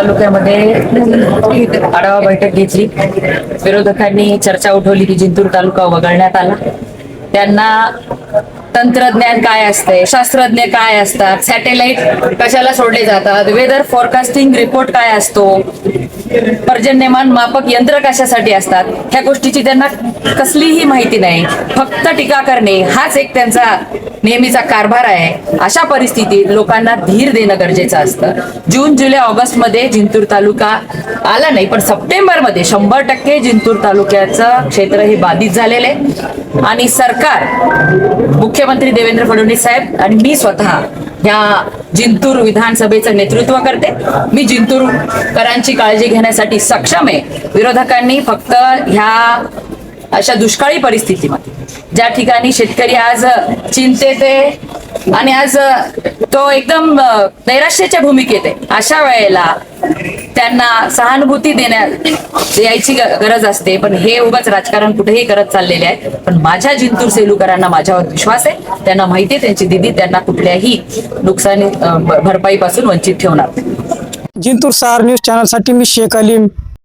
तालुक्यामध्ये आढावा बैठक घेतली. विरोधकांनी चर्चा उठवली की जिंतूर तालुका वगळण्यात आला. त्यांना तंत्रज्ञान काय असते? शास्त्रज्ञ काय असतात? सॅटेलाइट कशाला सोडले जातात? वेदर फोरकास्टिंग रिपोर्ट काय असतो? पर्जन्यमान मापक यंत्र कशासाठी असतात? ह्या गोष्टीची त्यांना कसलीही माहिती नाही. फक्त टीका करणे हाच एक त्यांचा नेहमीचा कारभार आहे. अशा परिस्थितीत लोकांना धीर देणं गरजेचं असतं. जून जुलै ऑगस्टमध्ये जिंतूर तालुका आला नाही पण सप्टेंबरमध्ये शंभर टक्के जिंतूर तालुक्याचं क्षेत्र हे बाधित झालेले आणि सरकार मुख्य मुख्यमंत्री देवेंद्र फडणवीस साहेब आणि मी स्वतः या जिंतूर विधानसभेचं नेतृत्व करते. मी जिंतूरकरांची काळजी घेण्यासाठी सक्षम आहे. विरोधकांनी फक्त ह्या अशा दुष्काळी परिस्थितीमध्ये ज्या ठिकाणी शेतकरी आज चिंतेत आहे आणि आज तो एकदम नैराश्याच्या भूमिकेत आहे. अशा वेळेला त्यांना सहानुभूती देण्यात यायची गरज असते. पण हे उगाच राजकारण कुठेही करत चाललेले आहे. पण माझ्या जिंतूर सेलूकरांना माझ्यावर विश्वास आहे. त्यांना माहिती आहे त्यांची दिदी त्यांना कुठल्याही नुकसानी भरपाईपासून वंचित ठेवणार. जिंतूर सहार न्यूज चॅनलसाठी मी शेख अलीम.